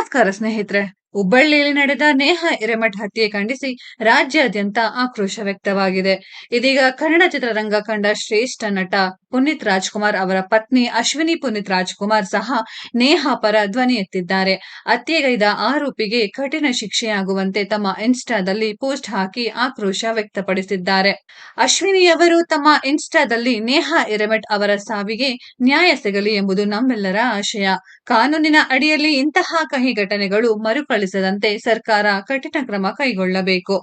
ನಮಸ್ಕಾರ ಸ್ನೇಹಿತರೆ ಹುಬ್ಬಳ್ಳಿಯಲ್ಲಿ ನಡೆದ ನೇಹ ಹಿರೇಮಠ್ ಹತ್ಯೆ ಖಂಡಿಸಿ ರಾಜ್ಯಾದ್ಯಂತ ಆಕ್ರೋಶ ವ್ಯಕ್ತವಾಗಿದೆ. ಇದೀಗ ಕನ್ನಡ ಚಿತ್ರರಂಗ ಕಂಡ ಶ್ರೇಷ್ಠ ನಟ ಪುನೀತ್ ರಾಜ್ಕುಮಾರ್ ಅವರ ಪತ್ನಿ ಅಶ್ವಿನಿ ಪುನೀತ್ ರಾಜ್ಕುಮಾರ್ ಸಹ ನೇಹ ಪರ ಧ್ವನಿ ಎತ್ತಿದ್ದಾರೆ. ಹತ್ಯೆಗೈದ ಆರೋಪಿಗೆ ಕಠಿಣ ಶಿಕ್ಷೆಯಾಗುವಂತೆ ತಮ್ಮ ಇನ್ಸ್ಟಾದಲ್ಲಿ ಪೋಸ್ಟ್ ಹಾಕಿ ಆಕ್ರೋಶ ವ್ಯಕ್ತಪಡಿಸಿದ್ದಾರೆ. ಅಶ್ವಿನಿ ಅವರು ತಮ್ಮ ಇನ್ಸ್ಟಾದಲ್ಲಿ ನೇಹ ಹಿರೇಮಠ್ ಅವರ ಸಾವಿಗೆ ನ್ಯಾಯ ಸಿಗಲಿ ಎಂಬುದು ನಮ್ಮೆಲ್ಲರ ಆಶಯ. ಕಾನೂನಿನ ಅಡಿಯಲ್ಲಿ ಇಂತಹ ಕಹಿ ಘಟನೆಗಳು ಮರುಕಳಿಸದಂತೆ ಸರ್ಕಾರ ಕಠಿಣ ಕ್ರಮ ಕೈಗೊಳ್ಳಬೇಕು.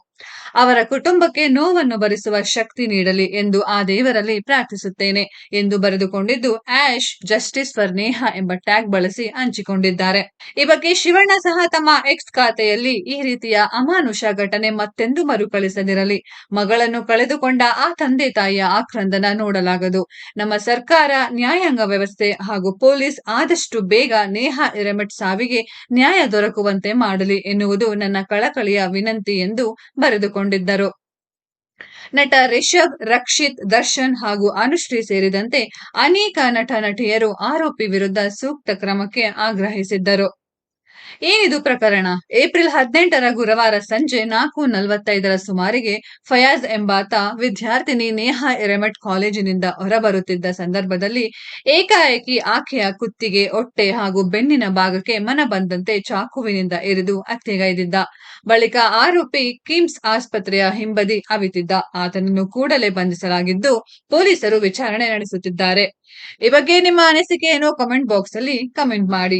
ಅವರ ಕುಟುಂಬಕ್ಕೆ ನೋವನ್ನು ಭರಿಸುವ ಶಕ್ತಿ ನೀಡಲಿ ಎಂದು ಆ ದೇವರಲ್ಲಿ ಪ್ರಾರ್ಥಿಸುತ್ತೇನೆ ಎಂದು ಬರೆದುಕೊಂಡಿದ್ದು ಆಶ್ ಜಸ್ಟಿಸ್ ಫರ್ ನೇಹ ಎಂಬ ಟ್ಯಾಗ್ ಬಳಸಿ ಹಂಚಿಕೊಂಡಿದ್ದಾರೆ. ಈ ಬಗ್ಗೆ ಶಿವಣ್ಣ ಸಹ ತಮ್ಮ ಎಕ್ಸ್ ಖಾತೆಯಲ್ಲಿ ಈ ರೀತಿಯ ಅಮಾನುಷ ಘಟನೆ ಮತ್ತೆಂದು ಮರುಕಳಿಸದಿರಲಿ. ಮಗಳನ್ನು ಕಳೆದುಕೊಂಡ ಆ ತಂದೆ ತಾಯಿಯ ಆಕ್ರಂದನ ನೋಡಲಾಗದು. ನಮ್ಮ ಸರ್ಕಾರ, ನ್ಯಾಯಾಂಗ ವ್ಯವಸ್ಥೆ ಹಾಗೂ ಪೊಲೀಸ್ ಆದಷ್ಟು ಬೇಗ ನೇಹ ಹಿರೇಮಠ್ ಸಾವಿಗೆ ನ್ಯಾಯ ದೊರಕುವಂತೆ ಮಾಡಲಿ ಎನ್ನುವುದು ನನ್ನ ಕಳಕಳಿಯ ವಿನಂತಿ ಎಂದು ಬರೆದುಕೊಂಡಿದ್ದರು. ನಟ ರಿಷಬ್, ರಕ್ಷಿತ್, ದರ್ಶನ್ ಹಾಗೂ ಅನುಶ್ರೀ ಸೇರಿದಂತೆ ಅನೇಕ ನಟ ನಟಿಯರು ಆರೋಪಿ ವಿರುದ್ಧ ಸೂಕ್ತ ಕ್ರಮಕ್ಕೆ ಆಗ್ರಹಿಸಿದ್ದರು. ಏನಿದು ಪ್ರಕರಣ? ಏಪ್ರಿಲ್ ಹದಿನೆಂಟರ ಗುರುವಾರ ಸಂಜೆ ನಾಲ್ಕು ನಲವತ್ತೈದರ ಸುಮಾರಿಗೆ ಫಯಾಜ್ ಎಂಬಾತ ವಿದ್ಯಾರ್ಥಿನಿ ನೇಹಾ ಎರೆಮಠ್ ಕಾಲೇಜಿನಿಂದ ಹೊರಬರುತ್ತಿದ್ದ ಸಂದರ್ಭದಲ್ಲಿ ಏಕಾಏಕಿ ಆಕೆಯ ಕುತ್ತಿಗೆ, ಹೊಟ್ಟೆ ಹಾಗೂ ಬೆನ್ನಿನ ಭಾಗಕ್ಕೆ ಮನ ಬಂದಂತೆ ಚಾಕುವಿನಿಂದ ಇರಿದು ಹತ್ಯೆಗೈದಿದ್ದ ಬಳಿಕ ಆರೋಪಿ ಕಿಮ್ಸ್ ಆಸ್ಪತ್ರೆಯ ಹಿಂಬದಿ ಅವಿತಿದ್ದ ಆತನನ್ನು ಕೂಡಲೇ ಬಂಧಿಸಲಾಗಿದ್ದು ಪೊಲೀಸರು ವಿಚಾರಣೆ ನಡೆಸುತ್ತಿದ್ದಾರೆ. ಈ ಬಗ್ಗೆ ನಿಮ್ಮ ಅನಿಸಿಕೆಯನ್ನು ಕಮೆಂಟ್ ಬಾಕ್ಸ್ ಅಲ್ಲಿ ಕಮೆಂಟ್ ಮಾಡಿ.